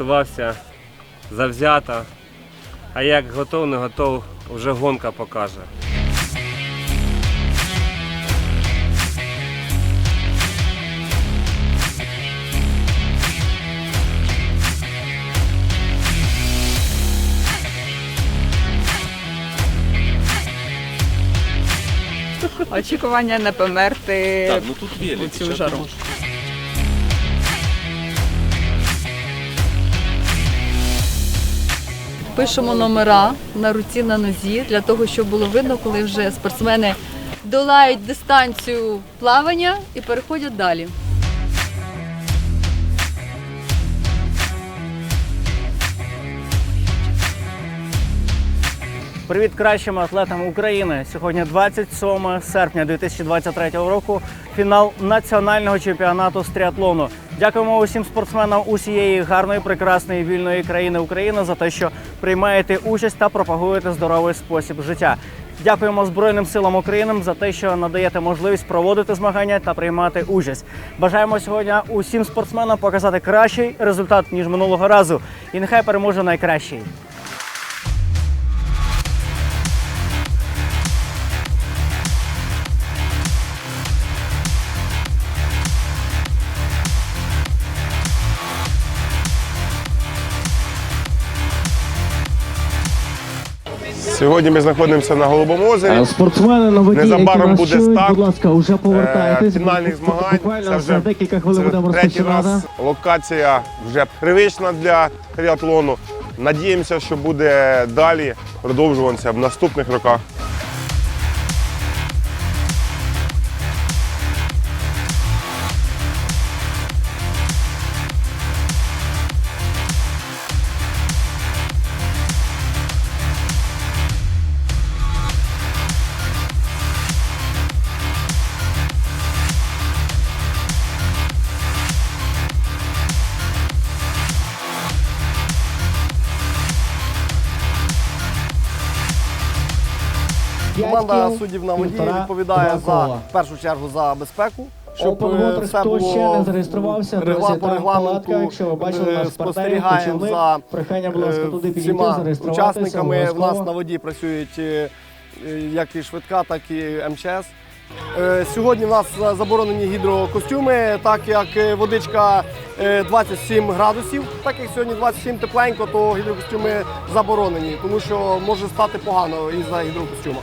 готувався завзято. А як готов, не готов, вже гонка покаже. Очікування не померти Так, ну тут у цю жару. Пишемо номера на руці на нозі для того, щоб було видно, коли вже спортсмени долають дистанцію плавання і переходять далі. Привіт кращим атлетам України. Сьогодні 27 серпня 2023 року. Фінал національного чемпіонату з тріатлону. Дякуємо усім спортсменам усієї гарної, прекрасної вільної країни України за те, що приймаєте участь та пропагуєте здоровий спосіб життя. Дякуємо Збройним силам України за те, що надаєте можливість проводити змагання та приймати участь. Бажаємо сьогодні усім спортсменам показати кращий результат ніж минулого разу. І нехай переможе найкращий. Сьогодні ми знаходимося на Голубому озері. Е, Спортсмени на воді, Незабаром буде чують, старт, будь ласка, вже повертайтесь. Е, фінальних змагань. Буквально Це вже за декілька хвилин будемо розпочинати. раз. Локація вже привична для тріатлону. Надіємося, що буде далі продовжуватися в наступних роках. Команда суддів на воді півтора, відповідає за в першу чергу за безпеку. Щоб Open Water, е, все хто було ще не зареєструвався, регла- друзі, по регламенту. палатка, якщо ви бачили Е, партнер, спостерігаємо за прохання, будь ласка, е, туди підійти, всіма зареєструватися, учасниками. В нас на воді працюють як і швидка, так і МЧС. Сьогодні в нас заборонені гідрокостюми, так як водичка е, 27 градусів, так як сьогодні 27 тепленько, то гідрокостюми заборонені, тому що може стати погано із-за гідрокостюма.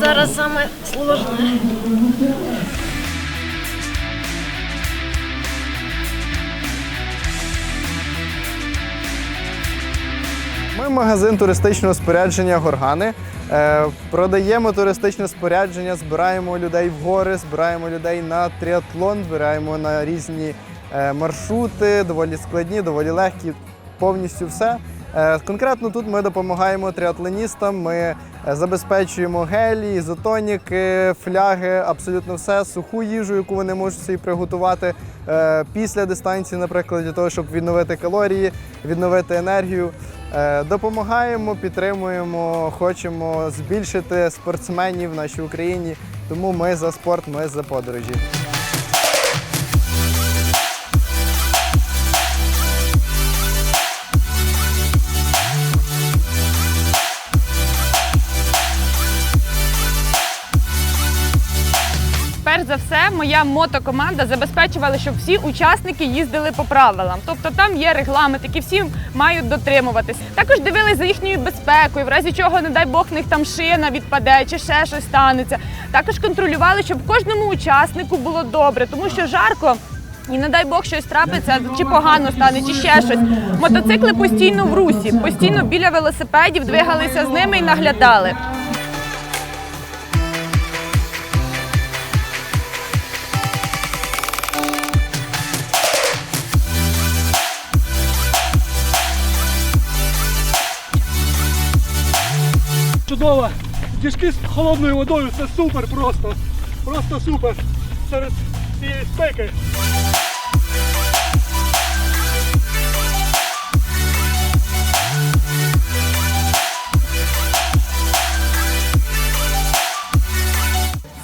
Зараз саме сложне. Ми магазин туристичного спорядження Горгани. Е, продаємо туристичне спорядження, збираємо людей в гори, збираємо людей на тріатлон, збираємо на різні е, маршрути, доволі складні, доволі легкі, повністю все. Е, конкретно тут ми допомагаємо тріатлоністам. Ми е, забезпечуємо гелі, ізотоніки, фляги, абсолютно все, суху їжу, яку вони можуть собі приготувати е, після дистанції, наприклад, для того, щоб відновити калорії, відновити енергію. Допомагаємо, підтримуємо, хочемо збільшити спортсменів в нашій Україні. Тому ми за спорт, ми за подорожі. Моя мотокоманда забезпечувала, щоб всі учасники їздили по правилам. Тобто там є регламент, які всі мають дотримуватись. Також дивились за їхньою безпекою, в разі чого, не дай Бог, в них там шина відпаде чи ще щось станеться. Також контролювали, щоб кожному учаснику було добре, тому що жарко. І не дай Бог щось трапиться, чи погано стане, чи ще щось. Мотоцикли постійно в русі, постійно біля велосипедів двигалися з ними і наглядали. Чудово. Діжки з холодною водою це супер просто. Просто супер. Серед цієї спеки.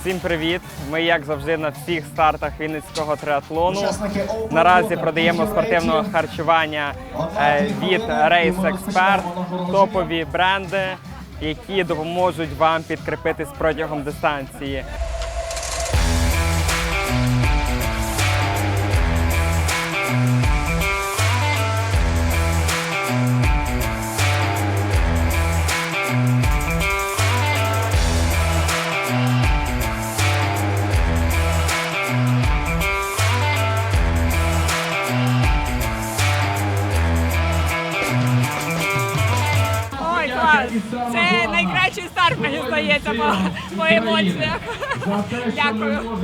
Всім привіт! Ми, як завжди, на всіх стартах Вінницького триатлону. Наразі продаємо спортивного харчування е, від Race Expert, топові бренди, які допоможуть вам підкріпитись протягом дистанції. Це найкращий старт, мені здається, по, по емоціях. Дякую.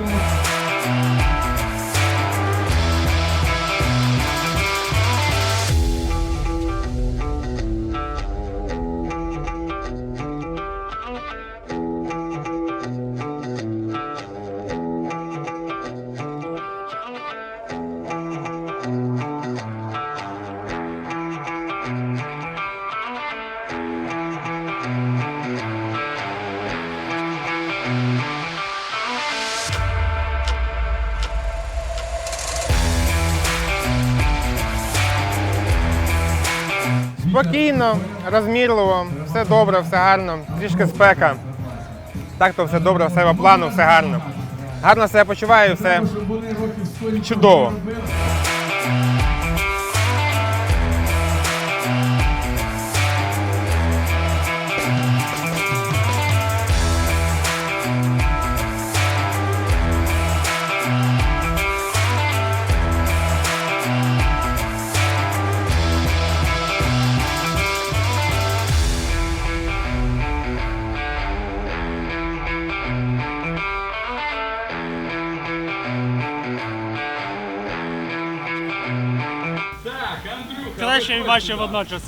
Спокійно, розмірливо, все добре, все гарно, трішки спека. Так то все добре, все по плану, все гарно. Гарно себе почуваю, все чудово. Краще і важче водночас.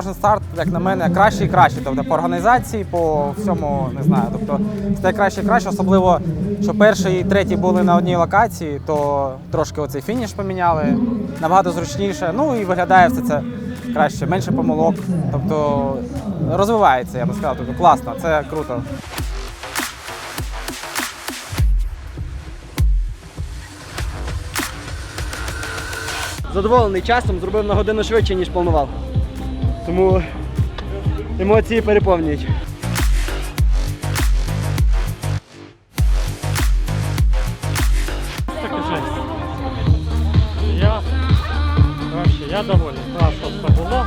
Кожен старт, як на мене, краще і краще. Тобто по організації, по всьому не знаю. Тобто стає краще і краще, особливо, що перший і третій були на одній локації, то трошки оцей фініш поміняли, набагато зручніше. Ну і виглядає все це краще, менше помилок. Тобто розвивається, я би сказав. Тобто класно, це круто. Задоволений часом, зробив на годину швидше, ніж планував. Тому емоції переповнюють. Я, вообще, я доволен. Класно все було.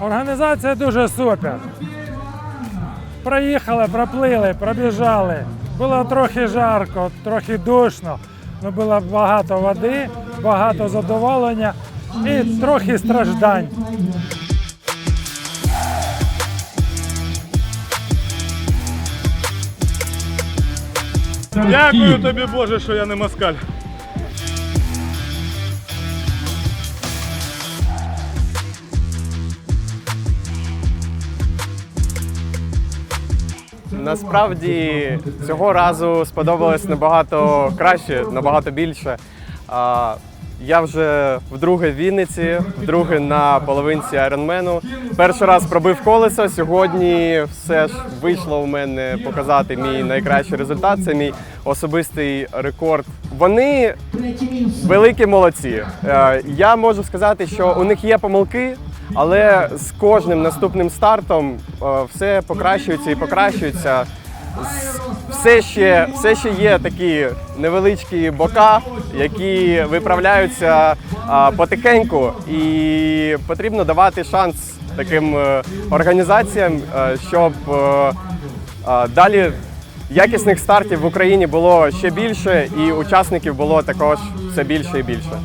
Організація дуже супер. Проїхали, проплили, пробіжали. Було трохи жарко, трохи душно, але було багато води, багато задоволення і трохи страждань. Дякую тобі, Боже, що я не москаль. Насправді цього разу сподобалось набагато краще, набагато більше. Я вже вдруге в Вінниці, вдруге на половинці Айронмену. Перший раз пробив колесо. Сьогодні все ж вийшло у мене показати мій найкращий результат. Це мій особистий рекорд. Вони великі молодці. Е, Я можу сказати, що у них є помилки, але з кожним наступним стартом е, все покращується і покращується. Все ще, все ще є такі невеличкі бока, які виправляються потихеньку, і потрібно давати шанс таким е, організаціям, е, щоб е, далі якісних стартів в Україні було ще більше, і учасників було також все більше і більше.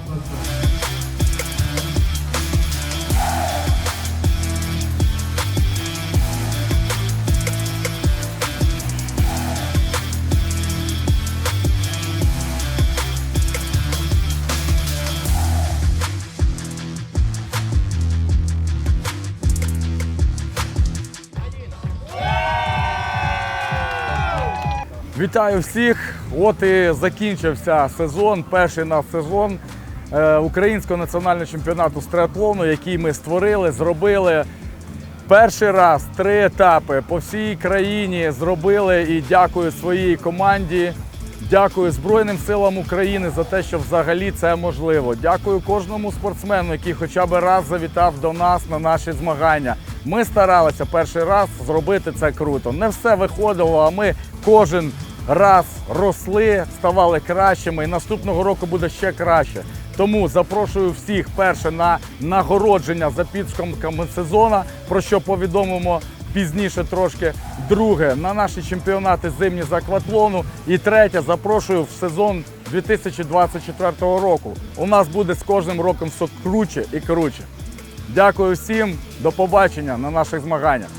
Вітаю всіх! От і закінчився сезон, перший наш сезон е, Українського національного чемпіонату з триатлону, який ми створили, зробили. Перший раз три етапи по всій країні зробили і дякую своїй команді. Дякую Збройним силам України за те, що взагалі це можливо. Дякую кожному спортсмену, який хоча б раз завітав до нас на наші змагання. Ми старалися перший раз зробити це круто. Не все виходило, а ми кожен раз росли, ставали кращими, і наступного року буде ще краще. Тому запрошую всіх перше на нагородження за підсумками сезону, про що повідомимо пізніше трошки. Друге на наші чемпіонати зимні з акватлону. І третє запрошую в сезон 2024 року. У нас буде з кожним роком все круче і круче. Дякую всім, до побачення на наших змаганнях.